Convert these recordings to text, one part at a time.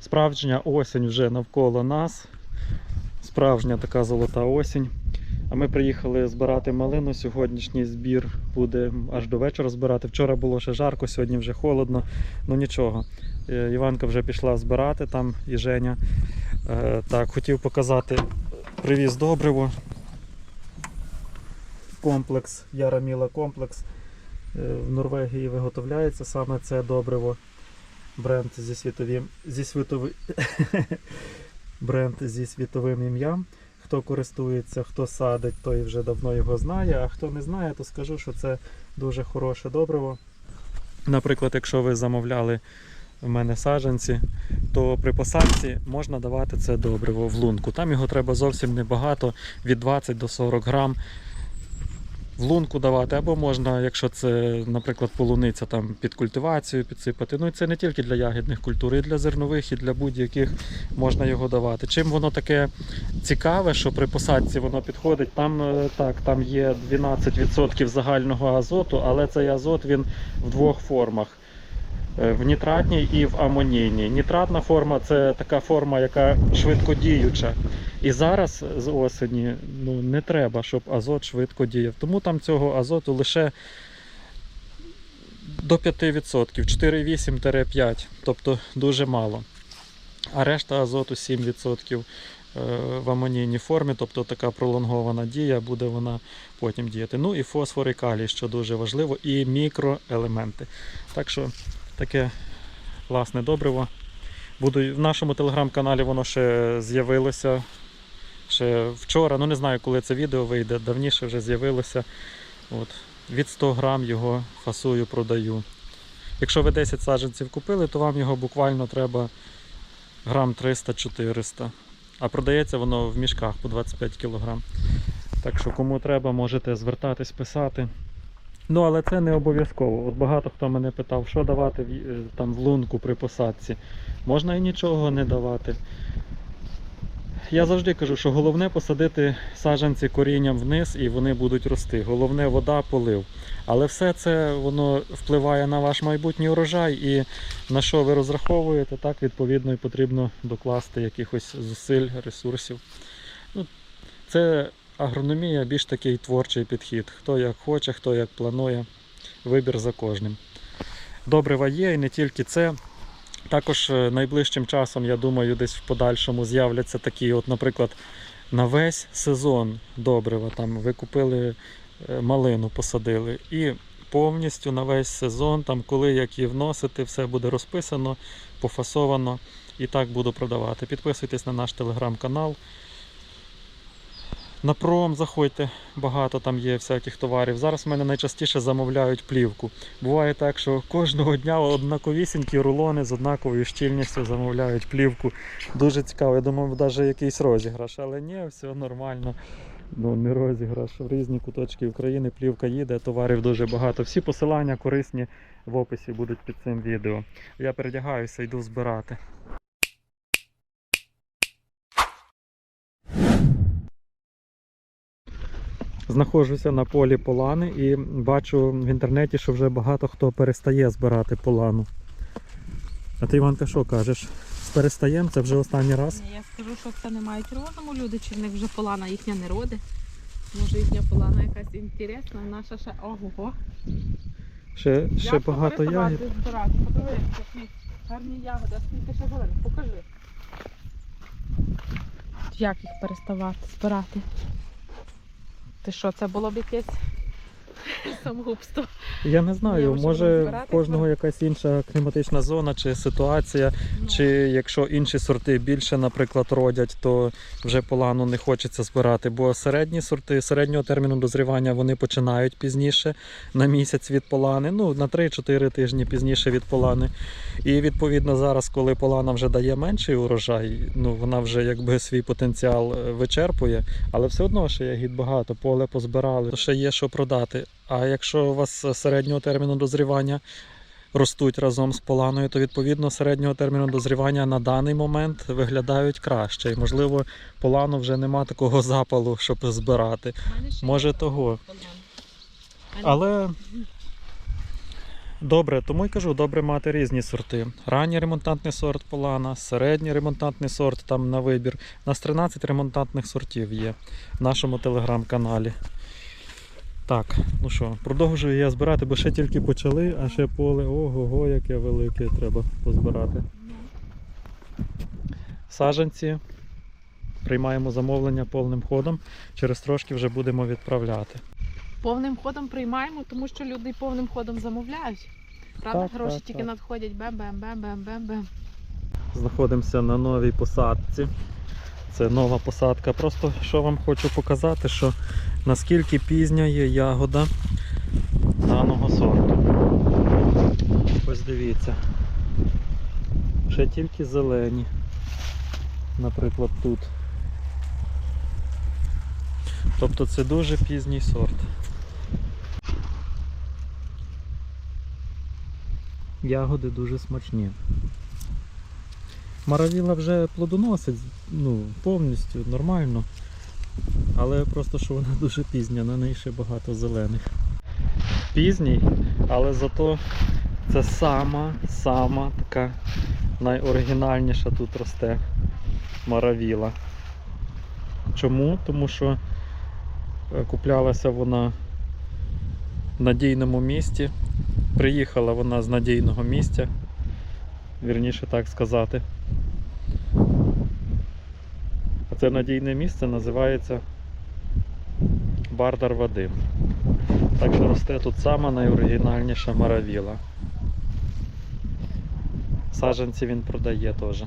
Справжня осінь вже навколо нас. Справжня така золота осінь. А ми приїхали збирати малину. Сьогоднішній збір буде аж до вечора збирати. Вчора було ще жарко, сьогодні вже холодно. Ну нічого. Е, Іванка вже пішла збирати там і Женя. Е, Так, хотів показати привіз добриво. Комплекс, Яраміла комплекс. Е, В Норвегії виготовляється саме це добриво. Бренд зі світовим, зі світови... бренд зі світовим ім'ям. Хто користується, хто садить, той вже давно його знає. А хто не знає, то скажу, що це дуже хороше добриво. Наприклад, якщо ви замовляли в мене саджанці, то при посадці можна давати це добриво в лунку. Там його треба зовсім небагато, від 20 до 40 грам. В лунку давати, або можна, якщо це, наприклад, полуниця там під культивацію підсипати. Ну і це не тільки для ягідних культур, і для зернових, і для будь-яких можна його давати. Чим воно таке цікаве, що при посадці воно підходить, там е, так, там є 12% загального азоту, але цей азот він в двох формах. Е, В нітратній і в амонійній. Нітратна форма це така форма, яка швидкодіюча. І зараз з осені ну, не треба, щоб азот швидко діяв. Тому там цього азоту лише до 5%, 4,8-5%, тобто дуже мало. А решта азоту 7% е, в амонійній формі, тобто така пролонгована дія, буде вона потім діяти. Ну і фосфор і калій, що дуже важливо, і мікроелементи. Так що таке класне добриво. Буду в нашому телеграм-каналі воно ще з'явилося. Ще вчора, ну не знаю, коли це відео вийде, давніше вже з'явилося. От, від 100 грам його фасую, продаю. Якщо ви 10 саджанців купили, то вам його буквально треба грам 300-400. А продається воно в мішках по 25 кг. Так що кому треба, можете звертатись, писати. Ну, але це не обов'язково. От багато хто мене питав, що давати в, е, там в лунку при посадці. Можна і нічого не давати. Я завжди кажу, що головне посадити саджанці корінням вниз і вони будуть рости. Головне вода, полив. Але все це воно впливає на ваш майбутній урожай і на що ви розраховуєте, так відповідно і потрібно докласти якихось зусиль, ресурсів. Ну, це агрономія більш такий творчий підхід. Хто як хоче, хто як планує. Вибір за кожним. Добрива є і не тільки це. Також е, найближчим часом, я думаю, десь в подальшому з'являться такі, от, наприклад, на весь сезон добрива. Там ви купили е, малину, посадили. І повністю на весь сезон, там, коли як її вносити, все буде розписано, пофасовано і так буду продавати. Підписуйтесь на наш телеграм-канал. На пром заходьте, багато там є всяких товарів. Зараз в мене найчастіше замовляють плівку. Буває так, що кожного дня однаковісінькі рулони з однаковою щільністю замовляють плівку. Дуже цікаво. Я думав, навіть якийсь розіграш, але ні, все нормально. Ну, не розіграш. В різні куточки України плівка їде, товарів дуже багато. Всі посилання корисні в описі будуть під цим відео. Я передягаюся, йду збирати. Знаходжуся на полі полани і бачу в інтернеті, що вже багато хто перестає збирати полану. А ти, Іванка, що кажеш? Перестаємо? Це вже останній раз? Я скажу, що це не мають розуму люди, чи в них вже полана їхня не роди. Може їхня полана якась інтересна, наша ще ого. Ще, ще Як багато ягід. збирати? Подивись, які гарні ягоди, а скільки ще зелень, покажи. Як їх переставати, збирати? Ти що, це було б якесь самогубство? Я не знаю, Ні, може, в кожного якась інша кліматична зона чи ситуація. Ну, Чи якщо інші сорти більше, наприклад, родять, то вже полану не хочеться збирати. Бо середні сорти середнього терміну дозрівання вони починають пізніше на місяць від полани, ну на 3-4 тижні пізніше від полани. І відповідно зараз, коли полана вже дає менший урожай, ну вона вже якби свій потенціал е, вичерпує, але все одно ще ягід багато, поле позбирали, ще є що продати. А якщо у вас середнього терміну дозрівання ростуть разом з поланою, то відповідно середнього терміну дозрівання на даний момент виглядають краще. І можливо, полану вже нема такого запалу, щоб збирати. Може того. Але Добре, тому й кажу, добре мати різні сорти. Ранній ремонтантний сорт полана, середній ремонтантний сорт там на вибір. У нас 13 ремонтантних сортів є в нашому телеграм-каналі. Так, ну що, продовжую я збирати, бо ще тільки почали, а ще поле ого-го, яке велике треба позбирати. Саджанці. Приймаємо замовлення повним ходом. Через трошки вже будемо відправляти. Повним ходом приймаємо, тому що люди повним ходом замовляють. Правда, Так, гроші так, тільки так. надходять бем-бем-бем-бем-бем-бем. Знаходимося на новій посадці. Це нова посадка. Просто що вам хочу показати, що наскільки пізня є ягода даного сорту. Ось дивіться. Ще тільки зелені. Наприклад, тут. Тобто це дуже пізній сорт. Ягоди дуже смачні. Маравіла вже плодоносить ну, повністю нормально. Але просто що вона дуже пізня, на неї ще багато зелених. Пізній, але зато це сама, сама така найоригінальніша тут росте маравіла. Чому? Тому що е, куплялася вона в надійному місті. Приїхала вона з надійного місця, вірніше так сказати. А це надійне місце називається Бардар Вадим. Так що росте тут сама найоригінальніша маравіла. Саджанці він продає теж.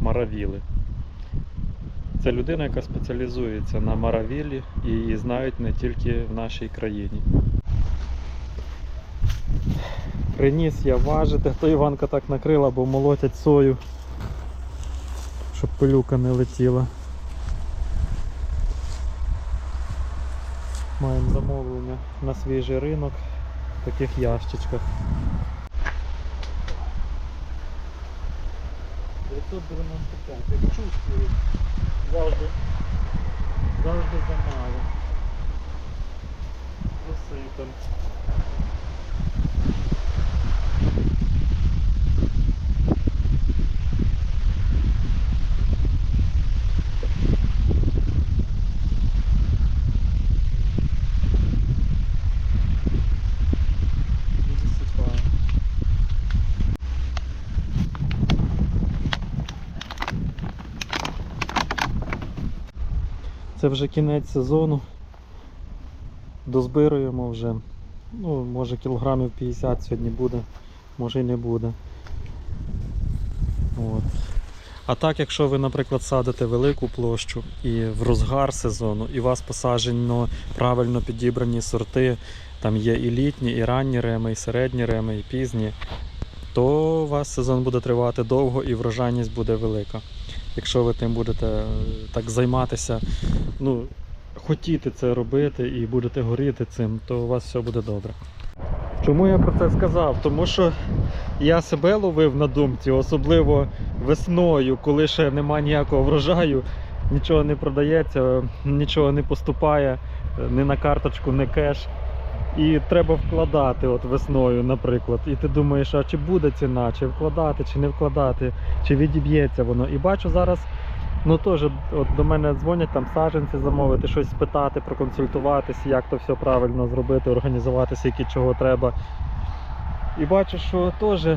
Маравіли. Це людина, яка спеціалізується на маравілі і її знають не тільки в нашій країні. Приніс я важити, то Іванка так накрила, бо молотять сою, щоб пилюка не летіла. Маємо замовлення на свіжий ринок в таких ящичках. 995, як чувствую, завжди, завжди замало. Засипем. І засипаємо. Це вже кінець сезону. Дозбируємо вже. Ну, може кілограмів 50 сьогодні буде, може і не буде. От. А так, якщо ви, наприклад, садите велику площу і в розгар сезону, і у вас посаджено правильно підібрані сорти, там є і літні, і ранні реми, і середні реми, і пізні, то у вас сезон буде тривати довго і врожайність буде велика. Якщо ви тим будете е, так займатися, ну, хотіти це робити і будете горіти цим, то у вас все буде добре. Чому я про це сказав? Тому що я себе ловив на думці, особливо весною, коли ще немає ніякого врожаю, нічого не продається, нічого не поступає, ні на карточку, ні кеш. І треба вкладати от весною, наприклад. І ти думаєш, а чи буде ціна, чи вкладати, чи не вкладати, чи відіб'ється воно. І бачу зараз, ну теж от до мене дзвонять там саджанці замовити, щось спитати, проконсультуватися, як то все правильно зробити, організуватися, які чого треба. І бачу, що теж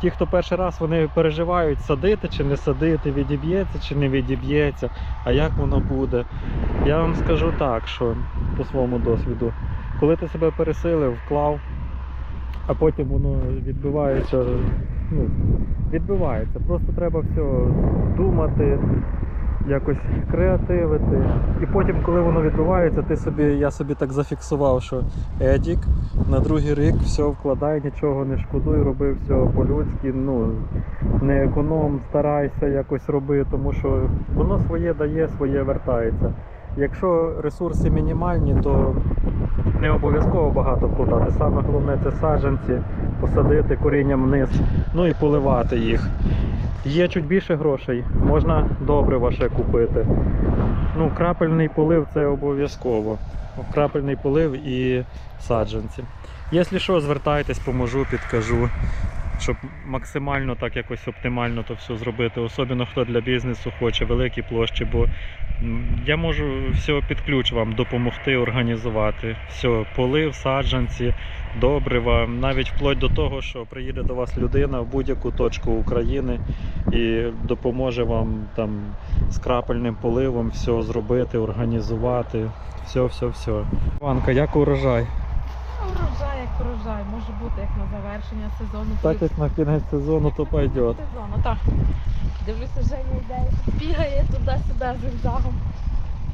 ті, хто перший раз вони переживають, садити чи не садити, відіб'ється чи не відіб'ється, а як воно буде. Я вам скажу так, що по своєму досвіду, коли ти себе пересилив, вклав, а потім воно відбивається, ну, відбивається. Просто треба все думати, якось креативити. І потім, коли воно відбувається, ти собі, я собі так зафіксував, що Едік на другий рік все вкладай, нічого не шкодуй, роби все по-людськи, ну не економ, старайся якось роби, тому що воно своє дає, своє вертається. Якщо ресурси мінімальні, то не обов'язково багато вкладати. Саме головне це саджанці, посадити корінням вниз, ну і поливати їх. Є чуть більше грошей, можна добре ще купити. Ну, крапельний полив це обов'язково. Крапельний полив і саджанці. Якщо що, звертайтесь, поможу, підкажу. Щоб максимально так якось оптимально то все зробити, особливо хто для бізнесу хоче великі площі, бо я можу все під ключ вам допомогти організувати. Все, полив, саджанці, добрива, навіть вплоть до того, що приїде до вас людина в будь-яку точку України і допоможе вам там з крапельним поливом все зробити, організувати. Все, все, все. Іванка, як урожай? Урожай як урожай, може бути як на завершення сезону. Так як на кінець сезону, то пойдет. Сезону, так. Дивлюся, Женя йде, бігає туди-сюди зигзагом.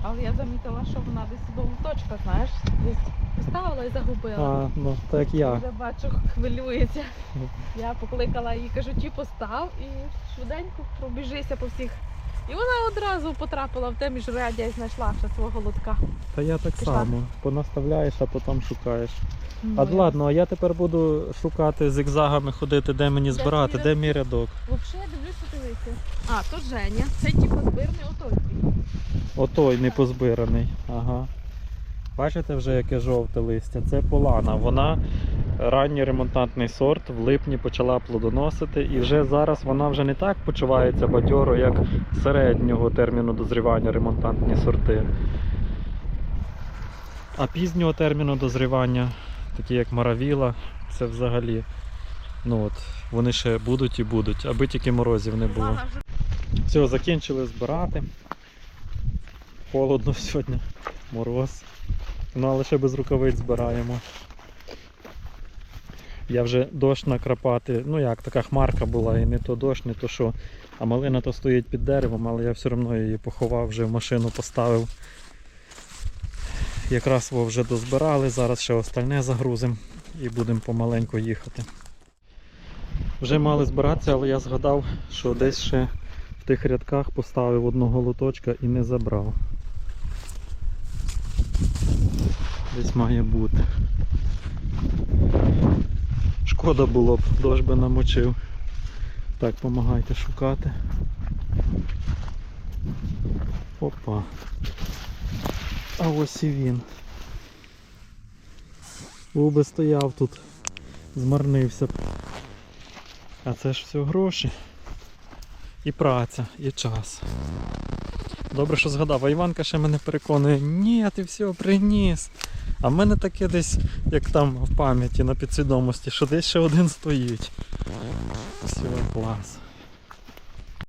Але я замітила, що вона десь болоточка, знаєш, десь поставила і загубила. А, ну так як я. Вже бачу, хвилюється. Я покликала її, кажу, ті постав і швиденько пробіжися по всіх. І вона одразу потрапила в те міжрядя і знайшла ще свого лотка. Та я так Пішла. само. Понаставляєш, а потім шукаєш. Ну, А я ладно, а я тепер буду шукати зигзагами ходити, де мені Де збирати, твій де мій рядок. Взагалі дивлюся, дивися. А, то Женя. Це типу збірний отой. Отой непозбираний. Ага. Бачите вже яке жовте листя? Це полана. Вона ранній ремонтантний сорт, в липні почала плодоносити, і вже зараз вона вже не так почувається бадьоро, як середнього терміну дозрівання ремонтантні сорти. А пізнього терміну дозрівання, такі як маравіла, це взагалі. Ну от, вони ще будуть і будуть, аби тільки морозів не було. Все, закінчили збирати. Холодно сьогодні, мороз. Ну, але ще без рукавиць збираємо. Я вже дощ накрапати, ну як, така хмарка була, і не то дощ, не то що. А малина то стоїть під деревом, але я все одно її поховав, вже в машину поставив. Якраз во вже дозбирали, зараз ще остальне загрузимо і будемо помаленьку їхати. Вже мали збиратися, але я згадав, що десь ще в тих рядках поставив одного лоточка і не забрав. Десь має бути. Шкода було б, дощ би намочив. Так, помагайте шукати. Опа. А ось і він. Був би стояв тут, змарнився. А це ж все гроші. І праця, і час. Добре, що згадав, а Іванка ще мене переконує, ні, ти все приніс. А в мене таке десь, як там в пам'яті на підсвідомості, що десь ще один стоїть. Все, клас.